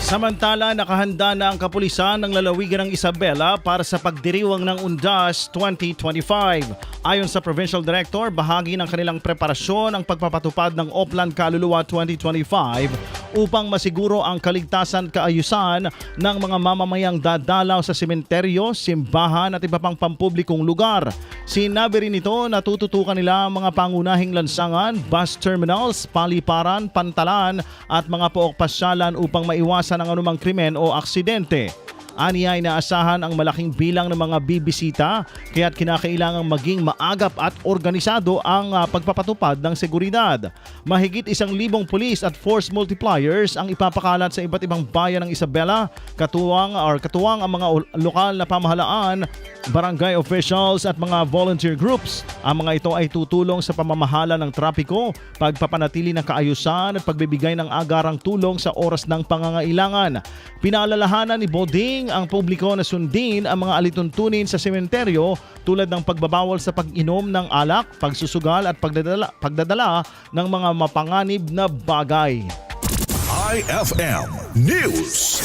Samantala, nakahanda na ang kapulisan ng lalawigan ng Isabela para sa pagdiriwang ng Undas 2025. Ayon sa Provincial Director, bahagi ng kanilang preparasyon ang pagpapatupad ng Oplan Kaluluwa 2025 upang masiguro ang kaligtasan kaayusan ng mga mamamayang dadalaw sa sementeryo, simbahan at iba pang pampublikong lugar. Sinabi rin ito na tututukan nila ang mga pangunahing lansangan, bus terminals, paliparan, pantalan at mga pook pasyalan upang maiwasan ang anumang krimen o aksidente. Aniya ay naasahan ang malaking bilang ng mga bibisita kaya't kinakailangang maging maagap at organisado ang ah, pagpapatupad ng seguridad. Mahigit isang libong pulis at force multipliers ang ipapakalat sa iba't ibang bayan ng Isabela, katuwang or katuwang ang mga lokal na pamahalaan, barangay officials at mga volunteer groups. Ang mga ito ay tutulong sa pamamahala ng trapiko, pagpapanatili ng kaayusan at pagbibigay ng agarang tulong sa oras ng pangangailangan. Pinaalalahanan ni Boding ang publiko na sundin ang mga alituntunin sa sementeryo tulad ng pagbabawal sa pag-inom ng alak, pagsusugal at pagdadala, pagdadala ng mga mapanganib na bagay. IFM News.